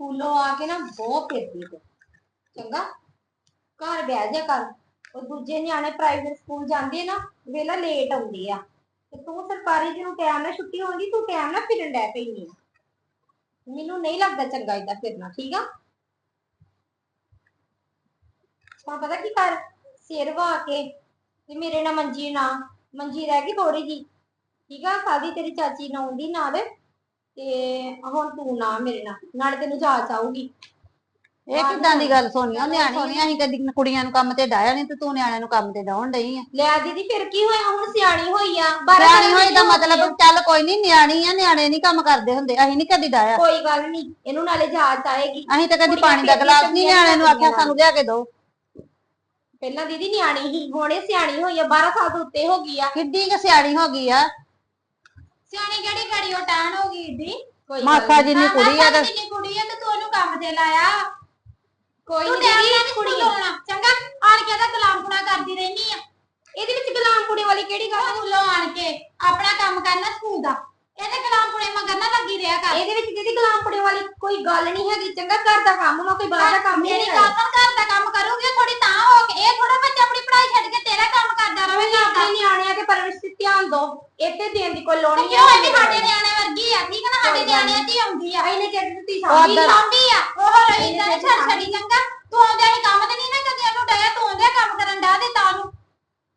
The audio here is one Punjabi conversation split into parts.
ਸਕੂਲੋਂ ਆ ਕੇ ਨਾ ਬਹੁਤ ਫਿਰਦੀ ਤੂੰ, ਚੰਗਾ? ਘਰ ਬਹਿ ਜਾ ਕਰ। ਉਹ ਦੂਜੇ ਨਿਆਣੇ ਪ੍ਰਾਈਵੇਟ ਸਕੂਲ ਜਾਂਦੇ ਨਾ, ਵੇਲਾ ਲੇਟ ਆਉਂਦੇ ਆ। ਤੇ ਤੂੰ ਸਰਕਾਰੀ ਜਿਹਨੂੰ ਟਾਈਮ ਨਾਲ ਛੁੱਟੀ ਹੁੰਦੀ ਤੂੰ ਟਾਈਮ ਨਾਲ ਫਿਰਨ ਡੈ ਪੈਂਦੀ ਮੈਨੂੰ ਨਹੀਂ ਲੱਗਦਾ ਚੰਗਾ ਏਦਾਂ ਫਿਰਨਾ, ਠੀਕ ਆ? ਹੁਣ ਪਤਾ ਕੀ ਕਰ? ਸਿਰ ਵਾ ਕੇ ਤੇ ਮੇਰੇ ਨਾਲ ਮੰਜੀ ਨਾ, ਮੰਜੀ ਰਹਿ ਗਈ ਥੋੜੀ ਜੀ ਠੀਕ ਆ ਕਾਦੀ ਤੇਰੀ ਚਾਚੀ ਨਾ ਆਉਂਦੀ ਨਾਲ? ਤੇ ਹੁਣ ਤੂੰ ਨਾ ਮੇਰੇ ਨਾਲ ਨਾਲੇ ਤੈਨੂੰ ਜਾਚ ਆਊਗੀ। ਇਹ ਕਿਦਾਂ ਦੀ ਗੱਲ ਸੋਨੀਆ ਨਿਆਣੀ ਅਸੀਂ ਕਦੀ ਕੁੜੀਆਂ ਨੂੰ ਕੰਮ ਤੇ ਡਾਇਆ ਨਹੀਂ ਤੇ ਤੂੰ ਨਿਆਣਿਆਂ ਨੂੰ ਕੰਮ ਤੇ ਡਾਉਣ ਡਈ ਆ। ਲੈ ਦੀਦੀ ਫਿਰ ਕੀ ਹੋਇਆ? ਹੁਣ ਸਿਆਣੀ ਹੋਈ ਆ। ਬਾਰਾਂ ਸਾਲਾਂ ਹੋਈ ਦੀ ਮਤਲਬ। ਚੱਲ ਕੋਈ ਨਹੀਂ ਨਿਆਣੀ ਆ ਨਿਆਣੇ ਨਹੀਂ ਕੰਮ ਕਰਦੇ ਹੁੰਦੇ ਅਸੀਂ ਨਹੀਂ ਕਦੀ ਡਾਇਆ ਕੋਈ ਗੱਲ ਨਹੀਂ ਇਹਨੂੰ ਨਾਲੇ ਜਾਚ ਆਏਗੀ। ਅਸੀਂ ਤਾਂ ਕਦੀ ਪਾਣੀ ਦਾ ਗਲਾਸ ਨਹੀਂ ਨਿਆਣੇ ਨੂੰ ਆਖਿਆ ਸਾਨੂੰ ਲਿਆ ਕੇ ਦਿਓ ਪਹਿਲਾਂ ਦੀਦੀ ਨਿਆਣੀ ਹੀ ਹੁਣੇ ਸਿਆਣੀ ਹੋਈ ਆ 12 ਸਾਲ ਤੋਂ ਉੱਤੇ ਹੋ ਗਈ ਆ। ਕਿੱਡੀ ਕੁ ਸਿਆਣੀ ਹੋ ਗਈ ਆ। ਸਿਆਣੀ ਕਿਹੜੀ ਗੜੀ ਉਹ ਟਾਣ ਹੋ ਗਈ ਏਡੀ? ਕੋਈ ਗੱਲ ਮਾਸਾ ਨੀ। ਜਿੰਨੀ ਕੁੜੀ ਆ ਤੇ ਜਿੰਨੀ ਕੁੜੀ ਆ ਤੇ ਤੂੰ ਉਹਨੂੰ ਕੰਮ ਤੇ ਲਾਇਆ। ਕੋਈ ਤੂੰ ਨਹੀਂ ਟਾਈਮ ਦੀਦੀ ਨਾਲ ਨਹੀਂ ਕੁੜੀ ਸਕੂਲ ਆਉਣਾ ਚੰਗਾ ਆਣ ਕੇ ਇਹਦਾ ਗੁਲਾਮਪੁਣਾ ਕਰਦੀ ਰਹਿਨੀ ਆ। ਇਹਦੇ ਵਿੱਚ ਗੁਲਾਮ ਕੁੜੀ ਵਾਲੀ ਕਿਹੜੀ ਗੱਲ ਆ? ਸਕੂਲੋਂ ਆਣ ਕੇ ਆਪਣਾ ਕੰਮ ਕਰਨਾ ਸਕੂਲ ਦਾ। ਇਹਦੇ ਗੁਲਾਮਪੁਣੇ ਮਗਰ ਨਾ ਲੱਗੀ ਰਿਹਾ ਕਰ। ਇਹਦੇ ਵਿੱਚ ਦੀਦੀ ਗੁਲਾਮ ਕੁੜੀ ਵਾਲੀ ਕੋਈ ਗੱਲ ਨਹੀਂ ਹੈਗੀ। ਚੰਗਾ ਘਰ ਦਾ ਕੰਮ ਵਾ ਕੋਈ ਬਾਹਰ ਦਾ ਕੰਮ ਨਹੀਂ ਮੇਰੀ ਹੈਗਾ। ਗੱਲ ਸੁਣ ਘਰ ਦਾ ਕੰਮ ਕਰੂਗੀ ਥੋੜੀ ਤਾਂ ਹੋ ਕੇ ਇਹ ਥੋੜਾ ਬੱਚਾ ਆਪਣੀ ਪੜ੍ਹਾਈ ਛੱਡ ਕੇ ਤੇਰਾ ਕੰਮ ਕਰਦਾ ਤੁਸੀਂ ਰਹੇਗਾ ਆਪਣੇ ਨਿਆਣਿਆਂ ਤੇ ਪਰਵਰਿਸ਼ ਦਿਓ ਇੱਥੇ ਦੇਣ ਦੀ ਕੋਈ ਲੋੜ ਨਹੀਂ ਕਿਉਂ ਇਹ ਵੀ ਸਾਡੇ ਨਿਆਣੇ ਵਰਗੀ ਆ? ਠੀਕ ਆ ਨਾ ਸਾਡੇ ਨਿਆਣਿਆਂ ਹੀ ਆਉਂਦੀ ਆ। ਇਹਨੇ ਜਿਹੜੀ ਤੁਸੀਂ ਉਹ ਸਮਝੀ ਕੀ ਉੱਧਰ- ਲਾਉਂਦੀ ਆ। ਉਹ ਰਹੀ ਤਾਂ ਤੇ ਛੜ ਚੰਗਾ। ਤੂੰ ਆਉਂਦਿਆਂ ਹੀ ਕੰਮ ਤੇ ਨਹੀਂ ਨਾ ਕਦੇ ਉਹਨੂੰ ਡਾਇਆ ਤੂੰ ਆਉਂਦਿਆਂ ਕੰਮ ਕਰਨ ਦਾ ਦੇ ਤਾਂ ਨੂੰ।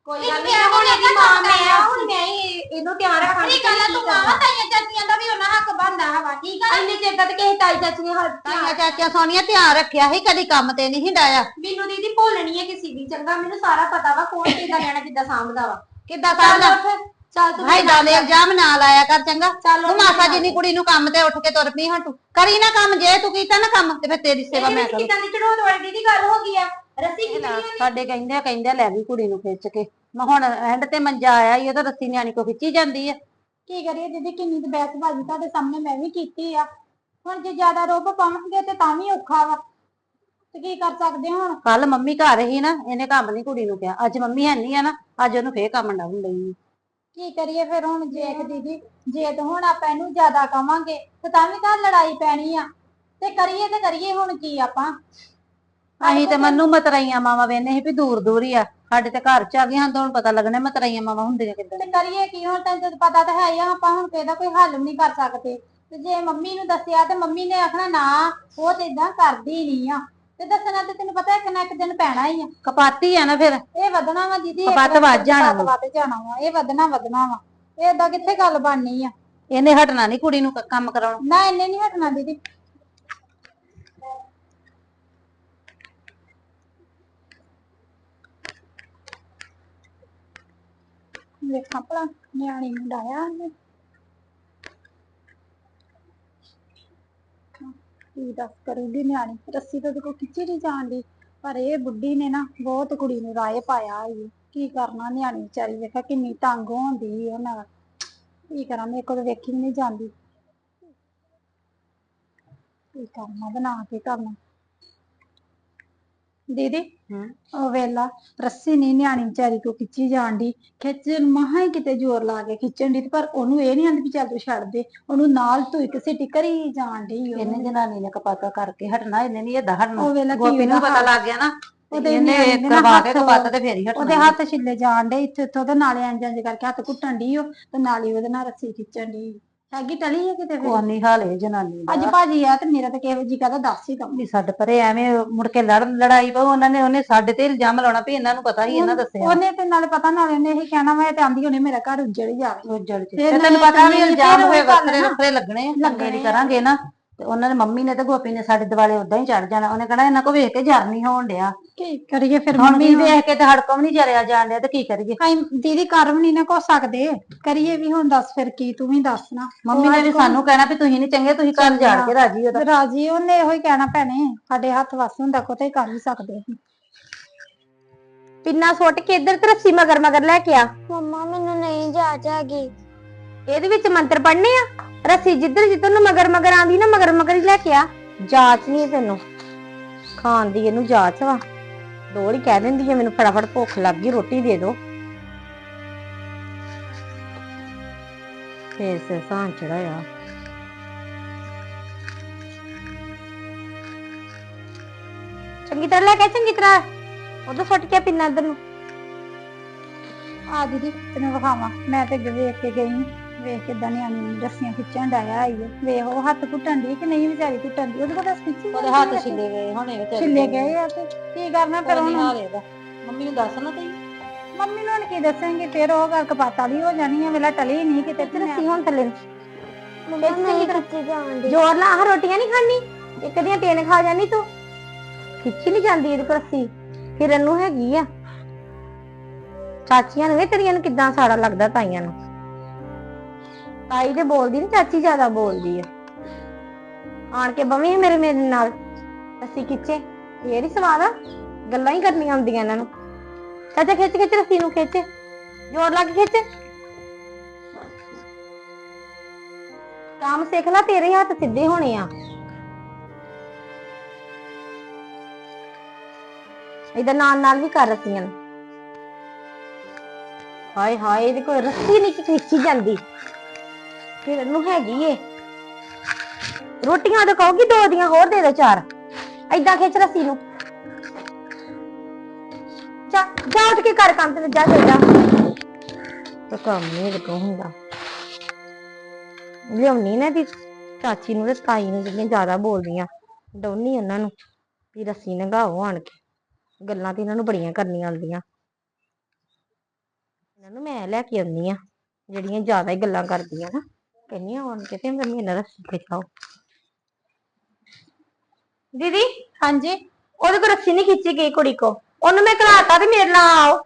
ਕੋਈ ਨਹੀਂ ਗੱਲ ਨਹੀਂ ਹੁਣ ਇਹਦੀ ਮਾਂ ਮੈਂ ਆ। ਹੁਣ ਮੈਂ ਹੀ ਇਹਨੂੰ ਧਿਆਨ ਰੱਖਾਂਗੀ ਗੱਲ ਆ, ਤੂੰ ਮਾਵਾ ਤਾਈਆਂ ਚਾਚੀਆਂ ਦਾ ਵੀ ਉਹਨਾਂ ਹੱਕ ਬਣਦਾ ਹਵਾ ਠੀਕ ਆ? ਇੰਨੇ ਚਿਰ ਤੱਕ ਕਿਸੇ ਤਾਈ ਚਾਚੀ ਨੇ ਹੱਥ ਤਾਈਆਂ ਚਾਚੀਆਂ ਸੋਨੀਆ ਧਿਆਨ ਰੱਖਿਆ ਸੀ ਕਦੀ ਕੰਮ ਤੇ ਨਹੀਂ ਡਾਇਆ ਮੈਨੂੰ ਦੀਦੀ ਭੁੱਲਣੀ ਹੈ ਕਿਸੇ ਦੀ ਚੰਗਾ ਮੈਨੂੰ ਸਾਰਾ ਪਤਾ ਵਾ ਕੌਣ ਕਿੱਦਾਂ ਲੈਣਾ ਕਿੱਦਾਂ ਸਾਂਭਦਾ ਵਾ। ਕਿੱਦਾਂ ਸਾਡਾ ਉੱਠ। ਚੱਲ ਤੂੰ ਭਾਈ ਇਲਜ਼ਾਮ ਨਾ ਲਾਇਆ ਕਰ ਚੰਗਾ। ਚੱਲ ਤੂੰ ਮਾਸਾ ਜਿੰਨੀ ਕੁੜੀ ਨੂੰ ਕੰਮ ਤੇ ਉੱਠ ਕੇ ਤੁਰ ਪਈ ਹੁਣ ਤੂੰ। ਕਰੀ ਨਾ ਕੰਮ ਜੇ ਤੂੰ ਕੀਤਾ ਨਾ ਕੰਮ ਤੇ ਫਿਰ ਤੇਰੀ ਸੇਵਾ ਮੈਂ ਕਰੂੰ। ਕਿੱਦਾਂ ਦੀ ਚੜੋਤ ਵਾਲੀ ਦੀਦੀ ਗੱਲ ਹੋ ਗਈ ਆ। ਰੱਸੀ ਇਹ ਨਾ, ਕਿੱਥੇ ਸਾਡੇ ਕਹਿੰਦੇ ਆ ਕਹਿੰਦੇ ਆ ਲੈ ਵੀ ਕੁੜੀ ਨੂੰ ਖਿੱਚ ਕੇ। ਮੈਂ ਹੁਣ ਐਂਡ ਤੇ ਮੰਜਾ ਆਇਆ ਉਹ ਤਾਂ ਰੱਸੀ ਨਿਆਣੀ ਕੋ ਖਿੱਚੀ ਜਾਂਦੀ ਆ। ਕੀ ਕਰੀਏ ਦੀਦੀ ਕਿੰਨੀ ਤੇ ਬੈਠ ਬਾਜੀ ਤੁਹਾਡੇ ਸਾਹਮਣੇ ਮੈਂ ਵੀ ਕੀਤੀ ਆ। ਹੁਣ ਜੇ ਜ਼ਿਆਦਾ ਰੋਬ ਪਾਵਾਂਗੇ ਤੇ ਤਾਂ ਵੀ ਔਖਾ ਵਾ। ਤੇ ਕੀ ਕਰ ਸਕਦੇ ਹਾਂ ਹੁਣ? ਕੱਲ ਮੰਮੀ ਘਰ ਹੀ ਨਾ ਇਹਨੇ ਕੰਮ ਨਹੀਂ ਕੁੜੀ ਨੂੰ ਕਿਹਾ। ਅੱਜ ਮੰਮੀ ਹੈ ਨਹੀਂ ਆ ਨਾ ਅੱਜ ਉਹਨੂੰ ਫੇਰ ਕੰਮ ਡਾਉਣ ਲਈ ਕੀ ਕਰੀਏ ਫਿਰ ਹੁਣ ਜੇ ਦੀਦੀ? ਜੇ ਤਾਂ ਹੁਣ ਆਪਾਂ ਇਹਨੂੰ ਜ਼ਿਆਦਾ ਕਵਾਂਗੇ ਤੇ ਤਾਂ ਵੀ ਘਰ ਲੜਾਈ ਪੈਣੀ ਆ। ਤੇ ਕਰੀਏ ਤੇ ਕਰੀਏ ਹੁਣ ਕੀ ਆਪਾਂ? ਅਸੀਂ ਤੇ ਮੰਨੂ ਮਤਰਾਈਆਂ ਮਾਵਾ ਵੇਨੇ ਸੀ ਵੀ ਦੂਰ ਦੂਰ ਹੀ ਆ। ਸਾਡੇ ਤੇ ਘਰ ਚ ਆ ਗਏ ਹਾਂ ਤਾਂ ਹੁਣ ਪਤਾ ਲੱਗਣਾ ਮਤਰਾਈਆਂ ਮਾਵਾ ਹੁੰਦੀਆਂ ਕਿੱਦਾਂ। ਤੇ ਕਰੀਏ ਕੀ ਹੁਣ? ਤੈਨੂੰ ਤਾਂ ਪਤਾ ਤਾਂ ਹੈ ਹੀ ਆ ਆਪਾਂ ਹੁਣ ਇਹਦਾ ਕੋਈ ਹੱਲ ਵੀ ਨਹੀਂ ਕਰ ਸਕਦੇ। ਤੇ ਜੇ ਮੰਮੀ ਨੂੰ ਦੱਸਿਆ ਤੇ ਮੰਮੀ ਨੇ ਆਖਣਾ ਨਾ ਉਹ ਤੇ ਇਦਾਂ ਕਰਦੀ ਨਹੀਂ ਆ। ਤੇ ਦੱਸਣਾ ਤੇ ਤੈਨੂੰ ਪਤਾ ਇੱਕ ਨਾ ਇੱਕ ਦਿਨ ਪੈਣਾ ਹੀ ਆ। ਕਪਾਤੀ ਆ ਨਾ ਫਿਰ। ਇਹ ਵਧਣਾ ਵਾ ਦੀਦੀ ਇੱਕ ਕਪੱਤ ਵੱਧ ਜਾਣਾ ਕਪੱਤ ਵੱਧ ਜਾਣਾ ਵਾ ਇਹ ਵਧਣਾ ਵਧਣਾ ਵਾ। ਇਹ ਏਦਾਂ ਕਿੱਥੇ ਗੱਲ ਬਣਨੀ ਆ? ਇਹਨੇ ਹਟਣਾ ਨਹੀਂ ਕੁੜੀ ਨੂੰ ਕ- ਕੰਮ ਕਰਾਉਣ। ਨਾ ਇੰਨੇ ਨਹੀਂ ਹਟਣਾ ਦੀਦੀ। ਵੇਖਾਂ ਭਲਾ ਨਿਆਣੀ ਨੂੰ ਡਾਇਆ ਉਹਨੇ। ਕੀ ਦੱਸ ਕਰੂਗੀ ਨਿਆਣੀ। ਰੱਸੀ ਤਾਂ ਦੇਖੋ ਖਿੱਚੀ ਨਹੀਂ ਜਾਂਦੀ ਪਰ ਇਹ ਬੁੱਢੀ ਨੇ ਨਾ ਬਹੁਤ ਕੁੜੀ ਨੂੰ ਰਾਏ ਪਾਇਆ ਈ। ਕੀ ਕਰਨਾ ਨਿਆਣੀ ਵਿਚਾਰੀ, ਵੇਖਾ ਕਿੰਨੀ ਤੰਗ ਹੁੰਦੀ ਉਹ ਨਾਲ ਕੀ ਕਰਾਂ, ਮੇਰੇ ਕੋਲ ਵੇਖੀ ਵੀ ਨਹੀਂ ਜਾਂਦੀ। ਕੀ ਕਰਨਾ, ਬਣਾ ਕੇ ਕਰਨਾ। ਦੀਦੀ। ਉਹ ਵੇਲਾ ਰੱਸੀ ਨਹੀਂ ਨਿਆਣੀ ਵਿਚਾਰੀ ਕੋ ਖਿੱਚੀ ਜਾਣ ਦੀ ਖਿੱਚਣ ਮਹਾ ਹੀ ਕਿਤੇ ਜ਼ੋਰ ਲਾ ਕੇ ਖਿੱਚਣ ਦੀ ਪਰ ਉਹਨੂੰ ਇਹ ਨਹੀਂ ਆਂਦੀ ਵੀ ਚੱਲ ਤੂੰ ਛੱਡ ਦੇ। ਉਹਨੂੰ ਨਾਲ ਤੂੰ ਇੱਕ ਸਿੱਟੀ ਕਰੀ ਜਾਣ ਦੀ ਇਹਨੇ ਜਨਾਨੀ ਨੇ ਕਪਾਤਾ ਕਰਕੇ ਹਟਣਾ ਇਹਨੇ ਨਹੀਂ ਏਦਾਂ ਹਟਣਾ। ਉਹ ਵੇਲਾ ਕੀ ਗੋਪੀ ਨੂੰ ਪਤਾ ਲੱਗ ਗਿਆ ਨਾ ਉਹਦੇ ਇਹਨੇ ਨਿਆਣੇ ਦੇ ਨਾ ਕਰਵਾ ਕੇ ਹੱਥ- ਕਪਾਤਾ ਤੇ ਫੇਰ ਹੀ ਉਹਦੇ ਹਟਣਾ ਹੱਥ ਛਿੱਲੇ ਜਾਣ ਦੇ ਇੱਥੇ ਇੱਥੋਂ ਤੇ ਨਾਲੇ ਇੰਜ ਇੰਜ ਕਰਕੇ ਹੱਥ ਘੁੱਟਣ ਦੀ ਉਹ ਤੇ ਨਾਲੇ ਉਹਦੇ ਨਾਲ ਰੱਸੀ ਖਿੱਚਣ ਦੀ ਹੈਗੀ ਟਲੀ ਹੈ ਕਿਤੇ ਫਿਰ? ਕੋਨੀ ਹਾਲੇ ਜਨਾਨੀ ਅੱਜ ਭਾਜੀ ਆ ਤੇ ਮੇਰਾ ਤਾਂ ਕਿਹੋ ਜੀ ਕਹਦਾ ਦੱਸ ਹੀ ਦਮ ਵੀ ਸਾਡੇ ਪਰੇ ਐਵੇਂ ਮੁੜ ਕੇ ਲੜ ਲੜਾਈ ਪਊ ਉਹਨਾਂ ਨੇ ਉਹਨੇ ਸਾਡੇ ਤੇ ਇਲਜ਼ਾਮ ਲਾਉਣਾ ਵੀ ਇਹਨਾਂ ਨੂੰ ਪਤਾ ਹੀ ਇਹਨਾਂ ਦੱਸਿਆ। ਉਹਨੇ ਤੇ ਨਾਲੇ ਪਤਾ ਨਾਲੇ ਉਹਨੇ ਇਹ ਕਹਿਣਾ ਮੈਂ ਤੇ ਆਂਦੀ ਹੋਣੀ ਮੇਰਾ ਘਰ ਉੱਜੜ ਹੀ ਜਾਵੇ। ਫਿਰ ਤੇ ਤੈਨੂੰ ਪਤਾ ਵੀ ਇਲਜ਼ਾਮ ਹੋਏ ਵੱਖਰੇ। ਵੱਖਰੇ ਲੱਗਣੇ ਆ, ਲੱਗਣੇ ਨੀ। ਕਰਾਂਗੇ ਨਾ। ਤੇ ਉਹਨਾਂ ਨੇ ਮੰਮੀ ਨੇ ਤੇ ਗੋਪੀ ਨੇ ਸਾਡੇ ਦਿਵਾਲੇ ਉਦਾਂ ਹੀ ਚੜ ਜਾਣਾ ਉਹਨੇ ਕਹਣਾ ਇਹਨਾਂ ਕੋ ਵੇਖ ਕੇ ਜਰ ਨਹੀਂ ਹੋਣ ਡਿਆ। ਕੀ ਕਰੀਏ ਫਿਰ ਹੁਣ ਮੰਮੀ ਵੀ ਵੇਖ ਕੇ ਤੇ ਹੜਕਮ ਨਹੀਂ ਜਰਿਆ ਜਾਣ ਡਿਆ ਤੇ ਕੀ ਕਰੀਏ? ਅਸੀਂ ਦੀਦੀ ਕਰ ਵੀ ਨਹੀਂ ਨਾ ਕੋ ਸਕਦੇ। ਕਰੀਏ ਵੀ ਹੁਣ ਦੱਸ ਫਿਰ ਕੀ ਤੂੰ ਵੀ ਦੱਸ ਨਾ। ਮੰਮੀ ਨੇ ਵੀ ਸਾਨੂੰ ਕਹਿਣਾ ਵੀ ਤੁਸੀਂ ਨਹੀਂ ਚੰਗੇ ਤੁਸੀਂ ਘਰ ਜਾੜ ਕੇ ਰਾਜੀ ਉਹਦਾ ਰਾਜੀ ਉਹਨੇ ਇਹੋ ਹੀ ਕਹਿਣਾ ਭੈਣੇ ਸਾਡੇ ਹੱਥ ਵਸ ਹੁੰਦਾ ਕੋ ਤੇ ਕਰ ਹੀ ਸਕਦੇ ਅਸੀਂ। ਪਿੰਨਾ ਸੁੱਟ ਕੇ ਇੱਧਰ ਤੇ ਰੱਸੀ ਮਗਰ ਮਗਰ ਲੈ ਕੇ ਆ। ਮੰਮਾ ਮੈਨੂੰ ਨਹੀਂ ਜਾਚ ਹੈਗੀ। ਇਹਦੇ ਵਿੱਚ ਮੰਤਰ ਪੜਨੇ ਆ? ਰੱਸੀ ਜਿੱਧਰ ਜਿੱਧਰ ਨੂੰ ਮਗਰ ਮਗਰ ਆਂਦੀ ਨਾ, ਮਗਰ ਮਗਰ ਹੀ ਲੈ ਕੇ ਆ। ਜਾਚ ਨਹੀਂ ਤੈਨੂੰ। ਖਾਣ ਦੀ ਇਹਨੂੰ ਜਾਚ ਵਾ। ਦੋੜੀ ਕਹਿ ਦਿੰਦੀ ਹੈ ਮੈਨੂੰ ਫਟਾਫਟ ਭੁੱਖ ਲੱਗ ਗਈ, ਰੋਟੀ ਦੇ ਦਿਓ ਫੇਰ ਸੇ ਸਾਂ ਚੜਾਇਆ ਚੰਗੀ ਤਰ੍ਹਾਂ ਲੈ ਕੇ ਚੰਗੀ ਤਰ੍ਹਾਂ। ਉਦੋਂ ਸੁੱਟ ਕੇ ਪਿੰਨਾ ਇਧਰ ਨੂੰ। ਆ ਦੀਦੀ, ਤੈਨੂੰ ਵਿਖਾਵਾਂ। ਮੈਂ ਤੇ ਅੱਗੇ ਵੇਖ ਕੇ ਗਈ ਵੇਖ ਕਿਦਾਂ ਨਿਆਣੀ ਨੂੰ ਰੱਸੀਆਂ ਖਿੱਚਣ ਡਾਇਆ ਆਈ ਹੈ ਵੇਖ ਉਹ ਹੱਥ ਘੁੱਟਣ ਦੀ ਕਿ ਨਹੀਂ ਵਿਚਾਰੀ ਘੁੱਟਣ ਦੀ ਉਹਦੇ ਕੋਲ ਤਾਂ ਖਿੱਚੀ ਉਹਦੇ ਹੱਥ ਛਿੱਲੇ ਗਏ ਹੋਣੇ ਵਿਚਾਰੇ ਛਿੱਲੇ ਗਏ ਆ ਤੇ ਕੀ ਕਰਨਾ ਫਿਰ ਉਹ ਹੁਣ? ਮੰਮੀ ਨੂੰ ਦੱਸ ਨਾ ਤਈ ਮੰਮੀ ਨੂੰ ਹੁਣ ਕੀ ਦੱਸਾਂਗੇ ਫਿਰ ਉਹ ਗੱਲ ਕਪਾਤਾ ਦੀ ਹੋ ਜਾਣੀ ਹੈ ਵੇਲਾ ਟਲੀ ਨਹੀਂ ਕਿਤੇ ਤੇ ਰੱਸੀ ਹੁਣ ਥੱਲੇ। ਮੰਮਾ ਨਹੀਂ ਖਿੱਚੀ ਜਾਣ ਦੀ ਜੋਰ ਲਾ ਆਹ ਰੋਟੀਆਂ ਨਹੀਂ ਖਾਣੀ ਇੱਕ ਦੀਆਂ ਤਿੰਨ ਖਾ ਜਾਣੀ ਤੂੰ? ਖਿੱਚੀ ਨਹੀਂ ਜਾਂਦੀ ਇਹਦੀ ਕੋਲ ਰੱਸੀ। ਫਿਰ ਨੂੰ ਹੈਗੀ ਆ। ਚਾਚੀਆਂ ਨੂੰ ਵੀ ਤੇਰੀਆਂ ਨੂੰ ਕਿਦਾਂ ਸਾੜਾ ਲੱਗਦਾ ਤਾਈਆਂ ਨੂੰ? ਤਾਈ ਤੇ ਬੋਲਦੀ ਨਹੀਂ ਚਾਚੀ ਜ਼ਿਆਦਾ ਬੋਲਦੀ ਆ। ਆਣ ਕੇ ਬਵੀਂ ਮੇਰੇ ਮੇਰੇ ਨਾਲ ਰੱਸੀ ਖਿੱਚੇ, ਇਹ ਨਹੀਂ ਸਵਾਦ ਆ, ਗੱਲਾਂ ਹੀ ਕਰਨੀਆਂ ਹੁੰਦੀਆਂ ਇਹਨਾਂ ਨੂੰ। ਚਾਚਾ ਖਿੱਚ ਖਿੱਚ ਰੱਸੀ ਨੂੰ, ਖਿੱਚ। ਜੋਰ ਲਾ ਕੇ ਖਿੱਚ। ਕੰਮ ਸਿੱਖ ਲੈ, ਤੇਰੇ ਹੱਥ ਸਿੱਧੇ ਹੋਣੇ ਆ। ਇਹਦਾ ਨਾਲ ਨਾਲ ਵੀ ਕਰ ਰੱਸੀਆਂ ਹਾਏ ਹਾਏ, ਇਹਦੇ ਕੋਈ ਰੱਸੀ ਨਹੀਂ ਖਿੱਚੀ ਜਾਂਦੀ। ਫਿਰ ਇਹਨੂੰ ਹੈਗੀ ਏ। ਰੋਟੀਆਂ ਤਾਂ ਕਹੋਗੀ, ਦੋ ਦੀਆਂ, ਹੋਰ ਦੇ ਦੇ ਚਾਰ। ਐਦਾਂ ਖਿੱਚ ਰੱਸੀ ਨੂੰ। ਜਾ ਜਾ ਉੱਠ ਕੇ ਕਰ ਕੰਮ ਤੇ ਜਾ ਜਾ ਜਾ। ਤਾਂ ਕੰਮ ਨਹੀਂ ਲੱਗੋ ਹੁੰਦਾ। ਲਿਆਉਣੀ ਨਾ ਦੀ ਚਾਚੀ ਨੂੰ ਤੇ ਤਾਈ ਨੂੰ ਜਿਹੜੀਆਂ ਜ਼ਿਆਦਾ ਬੋਲਦੀਆਂ ਡਾਉਣੀ ਉਹਨਾਂ ਨੂੰ, ਵੀ ਰੱਸੀ ਨਗਾਓ ਆਣ ਕੇ। ਗੱਲਾਂ ਤੇ ਇਹਨਾਂ ਨੂੰ ਬੜੀਆਂ ਕਰਨੀਆਂ ਆਉਂਦੀਆਂ। ਇਹਨਾਂ ਨੂੰ ਮੈਂ ਲੈ ਕੇ ਆਉਂਦੀ ਆ ਜਿਹੜੀਆਂ ਜ਼ਿਆਦਾ ਹੀ ਗੱਲਾਂ ਕਰਦੀਆਂ ਨਾ। ਕਹਿੰਦੀਆਂ ਆਣ ਕੇ ਤੇ ਮੈਨੂੰ ਇਹਨਾਂ ਰੱਸੀ ਖਿਚਾਓ ਦੀਦੀ ਹਾਂਜੀ ਉਹਦੇ ਕੋਲ ਰੱਸੀ ਨਹੀਂ ਖਿੱਚੀ ਗਈ ਕੁੜੀ ਕੋ। ਉਹਨੂੰ ਮੈਂ ਘਲਾਤਾ ਤੇ ਮੇਰੇ ਨਾਲ। ਆਓ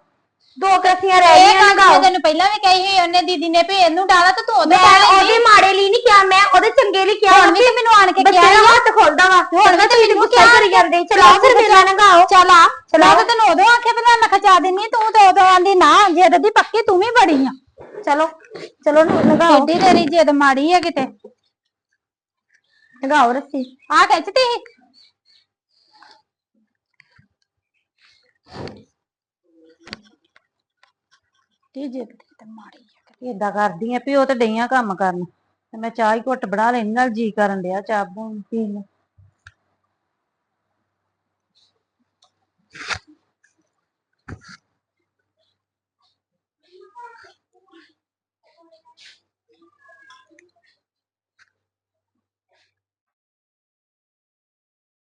ਦੋ ਰੱਸੀਆਂ ਰਹਿ ਇਹ ਗਈਆਂ ਗੱਲ ਮੈਂ ਤੈਨੂੰ ਪਹਿਲਾਂ ਵੀ ਕਹੀ ਸੀ ਉਹਨੇ ਦੀਦੀ ਨੇ ਵੀ ਇਹਨੂੰ ਡਾਲਾ ਤੇ ਤੂੰ ਉਹਦੇ ਮੈਂ ਡਾਲਾ ਉਹਦੇ ਮਾੜੇ ਲਈ ਨਹੀਂ ਕਿਹਾ ਮੈਂ ਉਹਦੇ ਚੰਗੇ ਲਈ ਕਿਹਾ। ਹੁਣ ਵੀ ਤੇ ਮੈਨੂੰ ਆਣ ਕੇ ਬੱਚੇ ਕਿਹਾ ਦਾ ਹੱਥ ਖੋਲਦਾ ਵਾ। ਹੁਣ ਵੀ ਤੁਸੀਂ ਗੁੱਸਾ ਕਰੀ ਜਾਂਦੇ ਚਲਾਓ ਫਿਰ ਮੇਰਾ ਨਗਾਓ ਚੱਲ ਆ। ਚਲਾ। ਤੇ ਤੈਨੂੰ ਉਦੋਂ ਆਖਿਆ ਵੀ ਮੈਂ ਨਖਚਾ ਦਿੰਨੀ ਆਂ, ਤੂੰ ਤੇ ਉਦੋਂ ਆਂਦੀ ਨਾ ਜਿੱਦ ਦੀ ਪੱਕੀ ਤੂੰ ਵੀ ਬੜੀ ਆ। ਚਲੋ ਚਲੋ ਲਗਾਓ। ਐਡੀ ਤੇਰੀ ਜਿੱਦ ਮਾੜੀ ਆ ਕਿਤੇ। ਨਗਾਓ ਰੱਸੀ। ਆ ਖਿੱਚਦੀ ਸੀ? ਜਿੱਦ ਦੀ ਤੇ ਮਾੜੀ ਆ ਏਦਾਂ ਕਰਦੀ ਆ, ਵੀ ਉਹ ਤੇ ਡਈਆਂ ਕੰਮ ਕਰਨ। ਤੇ ਮੈਂ ਚਾਹ ਹੀ ਘੁੱਟ ਬਣਾ ਲੈਣੀ ਨਾਲ ਜੀ ਕਰਨ ਡਿਆ ਚਾਹ ਬਣ ਪੀਣ ਨੂੰ।